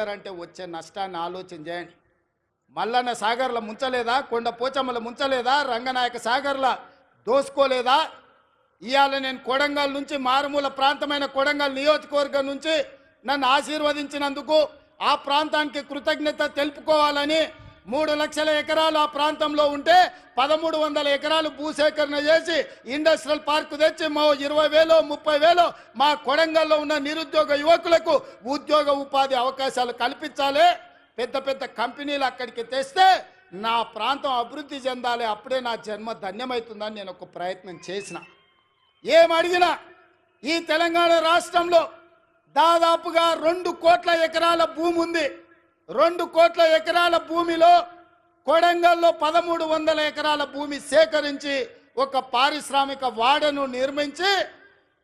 పెట్టారంటే వచ్చే నష్టాన్ని ఆలోచన చేయండి. మల్లన్న సాగర్ల ముంచలేదా? కొండ పోచమ్మల ముంచలేదా? రంగనాయక సాగర్ల దోసుకోలేదా? ఇవాళ నేను కొడంగల్ నుంచి మారుమూల ప్రాంతమైన కొడంగల్ నియోజకవర్గం నుంచి నన్ను ఆశీర్వదించినందుకు ఆ ప్రాంతానికి కృతజ్ఞత తెలుపుకోవాలని మూడు లక్షల ఎకరాలు ఆ ప్రాంతంలో ఉంటే పదమూడు వందల ఎకరాలు భూసేకరణ చేసి ఇండస్ట్రియల్ పార్క్ తెచ్చి మా ఇరవై వేలు ముప్పై వేలు మా కొడంగల్లో ఉన్న నిరుద్యోగ యువకులకు ఉద్యోగ ఉపాధి అవకాశాలు కల్పించాలి. పెద్ద పెద్ద కంపెనీలు అక్కడికి తెస్తే నా ప్రాంతం అభివృద్ధి చెందాలి. అప్పుడే నా జన్మ ధన్యమవుతుందని నేను ఒక ప్రయత్నం చేసిన. ఏమడిగినా ఈ తెలంగాణ రాష్ట్రంలో దాదాపుగా రెండు కోట్ల ఎకరాల భూమి ఉంది రెండు కోట్ల ఎకరాల భూమిలో కొడంగల్లో పదమూడు వందల ఎకరాల భూమి సేకరించి ఒక పారిశ్రామిక వాడను నిర్మించి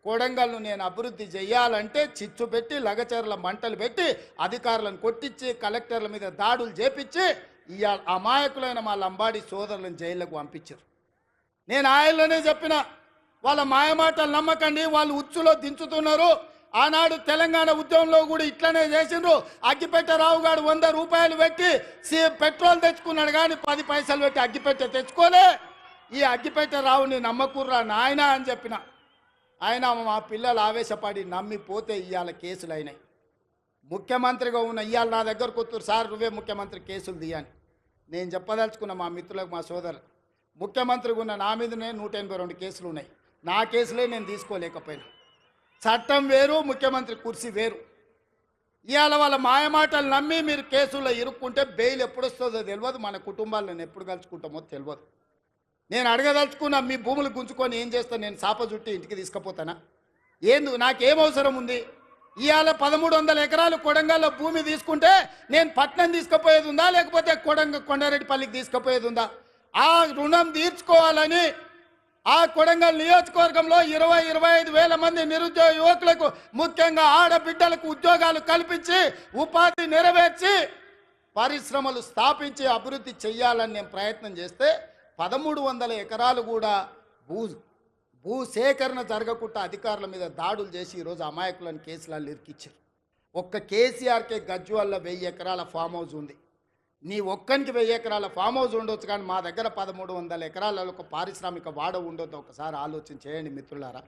కొడంగల్ను నేను అభివృద్ధి చేయాలంటే చిచ్చు పెట్టి లగచర్ల మంటలు పెట్టి అధికారులను కొట్టించి కలెక్టర్ల మీద దాడులు చేపించి ఇవాళ అమాయకులైన మా లంబాడి సోదరులను జైళ్ళకు పంపించారు. నేను ఆయనలోనే చెప్పిన వాళ్ళ మాయమాటలు నమ్మకండి వాళ్ళు ఉచ్చులో దించుతున్నారు ఆనాడు తెలంగాణ ఉద్యమంలో కూడా ఇట్లనే చేసిండ్రు. అగ్గిపెట్టె రావుగాడు వంద రూపాయలు పెట్టి పెట్రోల్ తెచ్చుకున్నాడు కానీ పది పైసలు పెట్టి అగ్గిపెట్టె తెచ్చుకోలే. ఈ అగ్గిపెట్టె రావుని నమ్మకుర్రా నాయన అని చెప్పిన. ఆయన మా పిల్లలు ఆవేశపడి నమ్మిపోతే ఇవాళ కేసులు అయినాయి. ముఖ్యమంత్రిగా ఉన్న ఇవాళ నా దగ్గరకు వస్తారు సార్ నువ్వే ముఖ్యమంత్రి కేసులు తీయని నేను చెప్పదలుచుకున్న మా మిత్రులకు మా సోదరు ముఖ్యమంత్రిగా ఉన్న నా మీదనే నూట ఎనభై రెండు కేసులు ఉన్నాయి. నా కేసులే నేను తీసుకోలేకపోయినా. చట్టం వేరు ముఖ్యమంత్రి కుర్సీ వేరు. ఇవాళ వాళ్ళ మాయమాటలు నమ్మి మీరు కేసుల్లో ఇరుక్కుంటే బెయిల్ ఎప్పుడు వస్తుందో తెలియదు మన కుటుంబాలను ఎప్పుడు కలుసుకుంటామో తెలియదు నేను అడగదలుచుకున్నా మీ భూములు గుంజుకొని ఏం చేస్తాను నేను సాప చుట్టి ఇంటికి తీసుకుపోతానా? ఏందు నాకేం అవసరం ఉంది? ఇవాళ పదమూడు వందల ఎకరాలు కొడంగల్లో భూమి తీసుకుంటే నేను పట్నం తీసుకుపోయేది ఉందా లేకపోతే కొడంగ కొండారెడ్డిపల్లికి తీసుకుపోయేది ఉందా? ఆ రుణం తీర్చుకోవాలని ఆ కొడంగల్ నియోజకవర్గంలో ఇరవై ఇరవై ఐదు వేల మంది నిరుద్యోగ యువకులకు ముఖ్యంగా ఆడబిడ్డలకు ఉద్యోగాలు కల్పించి ఉపాధి నెరవేర్చి పరిశ్రమలు స్థాపించి అభివృద్ధి చెయ్యాలని నేను ప్రయత్నం చేస్తే పదమూడు వందల ఎకరాలు కూడా భూ భూ సేకరణ జరగకుండా అధికారుల మీద దాడులు చేసి ఈరోజు అమాయకులను కేసులలో ఇరికిచ్చారు. ఒక్క కేసీఆర్కే గజ్వాల్లో వెయ్యి ఎకరాల ఫామ్ హౌస్ ఉంది. నీ ఒక్కనికి వెయ్యి ఎకరాల ఫామ్ హౌస్ ఉండొచ్చు కానీ మా దగ్గర పదమూడు వందల ఎకరాలలో ఒక పారిశ్రామిక వాడ ఉండొద్దు. ఒకసారి ఆలోచన చేయండి మిత్రులారా.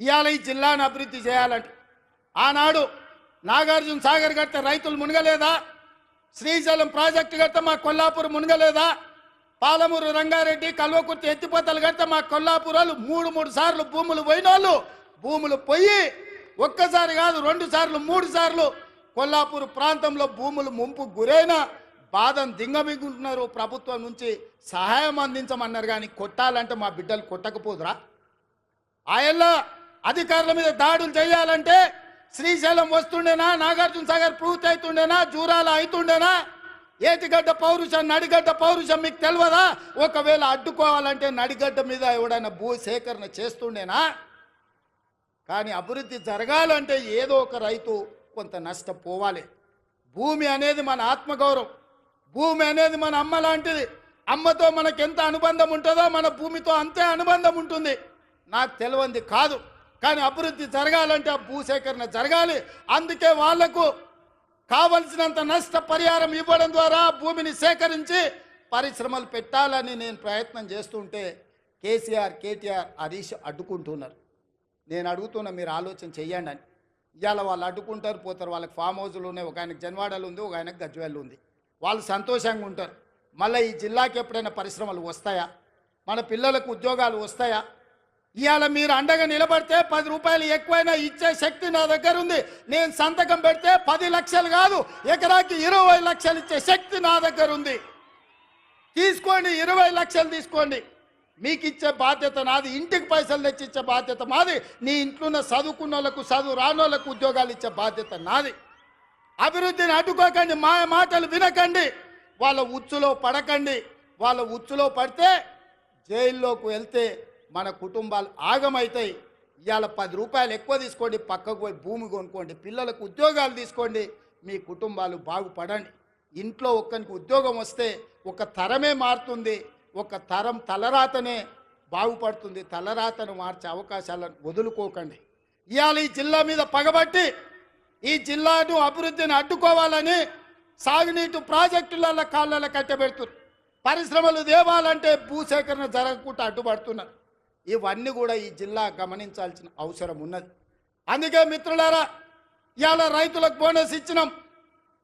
ఇవాళ ఈ జిల్లాను అభివృద్ధి చేయాలంటే ఆనాడు నాగార్జున సాగర్ కడితే రైతులు మునగలేదా? శ్రీశైలం ప్రాజెక్టు కడితే మా కొల్లాపూర్ మునగలేదా? పాలమూరు రంగారెడ్డి కల్వకుర్తి ఎత్తిపోతలు కడితే మా కొల్లాపురాలు మూడు మూడు సార్లు భూములు పోయిన వాళ్ళు భూములు పోయి ఒక్కసారి కాదు రెండు సార్లు మూడు సార్లు కొల్లాపూర్ ప్రాంతంలో భూములు ముంపు గురైన బాధను దింగమిగుంటున్నారు. ప్రభుత్వం నుంచి సహాయం అందించమన్నారు కానీ కొట్టాలంటే మా బిడ్డలు కొట్టకపోదురా? ఆయల్లో అధికారుల మీద దాడులు చేయాలంటే శ్రీశైలం వస్తుండేనా నాగార్జున సాగర్ పూర్తి అవుతుండేనా జూరాల అవుతుండేనా? ఏటిగడ్డ పౌరుషం నడిగడ్డ పౌరుషం మీకు తెలియదా ఒకవేళ అడ్డుకోవాలంటే నడిగడ్డ మీద ఎవడైనా భూ సేకరణ చేస్తుండేనా? కానీ అభివృద్ధి జరగాలంటే ఏదో ఒక రైతు కొంత నష్టపోవాలి భూమి అనేది మన ఆత్మగౌరవం. భూమి అనేది మన అమ్మ లాంటిది. అమ్మతో మనకు ఎంత అనుబంధం ఉంటుందో మన భూమితో అంతే అనుబంధం ఉంటుంది. నాకు తెలియంది కాదు. కానీ అభివృద్ధి జరగాలంటే ఆ భూసేకరణ జరగాలి. అందుకే వాళ్ళకు కావలసినంత నష్ట పరిహారం ఇవ్వడం ద్వారా భూమిని సేకరించి పరిశ్రమలు పెట్టాలని నేను ప్రయత్నం చేస్తుంటే కేసీఆర్ కేటీఆర్ హరీష్ అడ్డుకుంటున్నారు. నేను అడుగుతున్న మీరు ఆలోచన చేయండి అని. ఇవాళ వాళ్ళు అడ్డుకుంటారు పోతారు. వాళ్ళకి ఫామ్ హౌస్లు ఉన్నాయి. ఒక ఆయనకు జన్వాడలు ఉంది ఒక ఆయనకు గజ్వేళ్ళు ఉంది. వాళ్ళు సంతోషంగా ఉంటారు. మళ్ళీ ఈ జిల్లాకి ఎప్పుడైనా పరిశ్రమలు వస్తాయా? మన పిల్లలకు ఉద్యోగాలు వస్తాయా? ఇవాళ మీరు అండగా నిలబడితే పది రూపాయలు ఎక్కువైనా ఇచ్చే శక్తి నా దగ్గర ఉంది. నేను సంతకం పెడితే పది లక్షలు కాదు ఎకరాకి ఇరవై లక్షలు ఇచ్చే శక్తి నా దగ్గర ఉంది. తీసుకోండి ఇరవై లక్షలు తీసుకోండి. మీకు ఇచ్చే బాధ్యత నాది ఇంటికి పైసలు తెచ్చి ఇచ్చే బాధ్యత మాది నీ ఇంట్లో ఉన్న చదువుకున్న వాళ్ళకు చదువు రానోళ్ళకు ఉద్యోగాలు ఇచ్చే బాధ్యత నాది. అభివృద్ధిని అడ్డుకోకండి మా మాటలు వినకండి వాళ్ళ ఉచ్చులో పడకండి. వాళ్ళ ఉచ్చులో పడితే జైల్లోకి వెళ్తే మన కుటుంబాలు ఆగమవుతాయి ఇవాళ పది రూపాయలు ఎక్కువ తీసుకోండి పక్కకు పోయి భూమి కొనుక్కోండి పిల్లలకు ఉద్యోగాలు తీసుకోండి మీ కుటుంబాలు బాగుపడండి. ఇంట్లో ఒక్కరికి ఉద్యోగం వస్తే ఒక తరమే మారుతుంది ఒక తరం తలరాతనే బాగుపడుతుంది. తలరాతను మార్చే అవకాశాలను వదులుకోకండి. ఇవాళ ఈ జిల్లా మీద పగబట్టి ఈ జిల్లాను అభివృద్ధిని అడ్డుకోవాలని సాగునీటి ప్రాజెక్టుల కాళ్ళలో కట్టబెడుతున్నారు. పరిశ్రమలు దేవాలంటే భూసేకరణ జరగకుండా అడ్డుపడుతున్నారు. ఇవన్నీ కూడా ఈ జిల్లా గమనించాల్సిన అవసరం ఉన్నది. అందుకే మిత్రులారా ఇవాళ రైతులకు బోనస్ ఇచ్చినాం.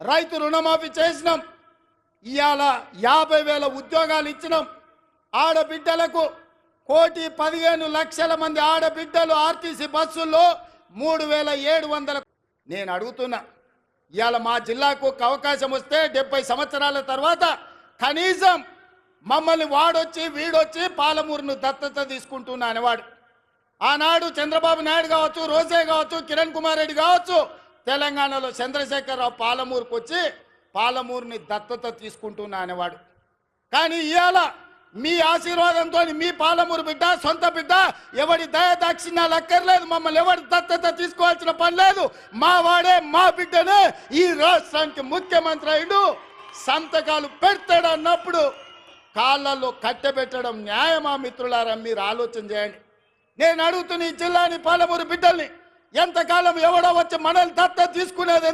రైతు రుణమాఫీ చేసినాం. ఇవాళ యాభై వేల ఉద్యోగాలు ఇచ్చినాం. ఆడబిడ్డలకు కోటి పదిహేను లక్షల మంది ఆడబిడ్డలు ఆర్టీసీ బస్సుల్లో మూడు వేల ఏడు వందల నేను అడుగుతున్నా ఇవాళ మా జిల్లాకు ఒక అవకాశం వస్తే డెబ్బై సంవత్సరాల తర్వాత కనీసం మమ్మల్ని వాడొచ్చి వీడొచ్చి పాలమూరును దత్తత తీసుకుంటున్నా అనేవాడు. ఆనాడు చంద్రబాబు నాయుడు కావచ్చు రోజే కావచ్చు కిరణ్ కుమార్ రెడ్డి కావచ్చు తెలంగాణలో చంద్రశేఖరరావు పాలమూరుకు వచ్చి పాలమూరుని దత్తత తీసుకుంటున్నా అనేవాడు. కానీ ఇవాళ మీ ఆశీర్వాదంతో మీ పాలమూరు బిడ్డ సొంత బిడ్డ ఎవడి దయ దయదాక్షిణ్యాలు అక్కర్లేదు మమ్మల్ని ఎవరి దత్తత తీసుకోవాల్సిన పని లేదు. మా వాడే మా బిడ్డనే ఈ రాష్ట్రానికి ముఖ్యమంత్రి అయ్యుడు. సంతకాలు పెడతాడు అన్నప్పుడు కాళ్ళల్లో కట్టెబెట్టడం న్యాయమా మిత్రులారా? మీరు ఆలోచన చేయండి. నేను అడుగుతున్న ఈ జిల్లాని పాలమూరు బిడ్డల్ని ఎంతకాలం ఎవడో వచ్చి మనల్ని దత్త తీసుకునేది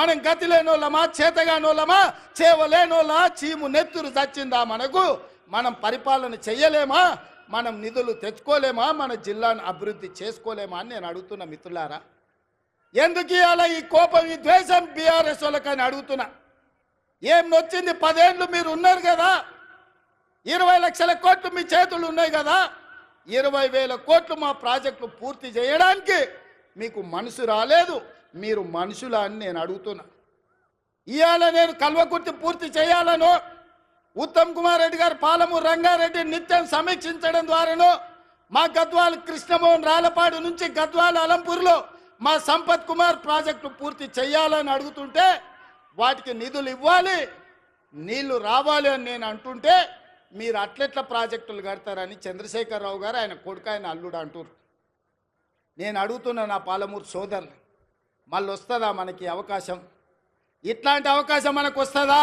మనం గతి లేనోళ్ళమా? చేతగానోళ్ళమా? చేవలేనోళ్ళా? చీము నెత్తురు చచ్చిందా మనకు? మనం పరిపాలన చెయ్యలేమా? మనం నిధులు తెచ్చుకోలేమా? మన జిల్లాను అభివృద్ధి చేసుకోలేమా అని నేను అడుగుతున్న మిత్రులారా? ఎందుకు ఇవాళ ఈ కోపం ఈ ద్వేషం బీఆర్ఎస్ వాళ్ళకని అడుగుతున్నా? ఏం నొచ్చింది? పదేళ్ళు మీరు ఉన్నారు కదా. ఇరవై లక్షల కోట్లు మీ చేతులు ఉన్నాయి కదా. ఇరవై వేల కోట్లు మా ప్రాజెక్టులు పూర్తి చేయడానికి మీకు మనసు రాలేదు. మీరు మనుషులా అని నేను అడుగుతున్నా. ఇవాళ నేను కల్వకుర్తి పూర్తి చేయాలను. ఉత్తమ్ కుమార్ రెడ్డి గారు పాలమూరు రంగారెడ్డి నిత్యం సమీక్షించడం ద్వారాను మా గద్వాల కృష్ణమోహన్ రాలపాడు నుంచి గద్వాల అలంపూర్లో మా సంపత్ కుమార్ ప్రాజెక్టు పూర్తి చేయాలని అడుగుతుంటే వాటికి నిధులు ఇవ్వాలి నీళ్ళు రావాలి అని నేను అంటుంటే మీరు అట్లెట్ల ప్రాజెక్టులు కడతారని చంద్రశేఖరరావు గారు ఆయన కొడుకు ఆయన అల్లుడు అంటారు నేను అడుగుతున్నా నా పాలమూరు సోదరులు మళ్ళీ వస్తుందా మనకి అవకాశం? ఇట్లాంటి అవకాశం మనకు వస్తుందా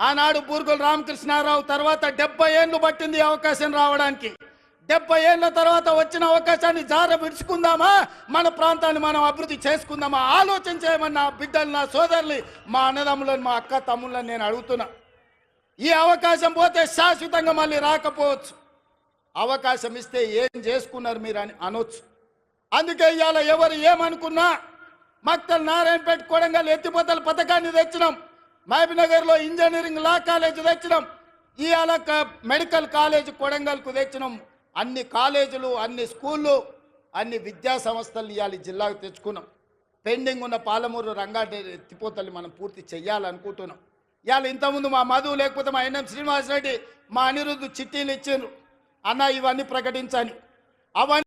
ఆనాడు బూర్గుల రామకృష్ణారావు తర్వాత డెబ్బై ఏళ్ళు పట్టింది అవకాశం రావడానికి. డెబ్బై ఏళ్ళ తర్వాత వచ్చిన అవకాశాన్ని జార విడుచుకుందామా మన ప్రాంతాన్ని మనం అభివృద్ధి చేసుకుందామా? ఆలోచన చేయమని నా బిడ్డలు నా సోదరులు మా అన్నదమ్ములను మా అక్క తమ్ముళ్ళని నేను అడుగుతున్నా. ఈ అవకాశం పోతే శాశ్వతంగా మళ్ళీ రాకపోవచ్చు. అవకాశం ఇస్తే ఏం చేసుకున్నారు మీరు అని అనొచ్చు. అందుకే ఇవాళ ఎవరు ఏమనుకున్నా మక్తల్ నారాయణపేట కొడంగల్ ఎత్తిపోతల పథకాన్ని తెచ్చినాం. మహబీనగర్లో ఇంజనీరింగ్ లా కాలేజ్ తెచ్చినాం. ఇవాళ మెడికల్ కాలేజ్ కొడంగల్కు తెచ్చినాం. అన్ని కాలేజీలు అన్ని స్కూళ్ళు అన్ని విద్యా సంస్థలు ఇవాళ జిల్లాకు తెచ్చుకున్నాం. పెండింగ్ ఉన్న పాలమూరు రంగారెడ్డి ఎత్తిపోతల్ని మనం పూర్తి చేయాలనుకుంటున్నాం ఇవాళ ఇంతకుముందు మా మధు లేకపోతే మా ఎన్ఎం శ్రీనివాసరెడ్డి మా అనిరుద్ధు చిట్టీలు ఇచ్చిండ్రు. అన్న ఇవన్నీ ప్రకటించాను అవన్నీ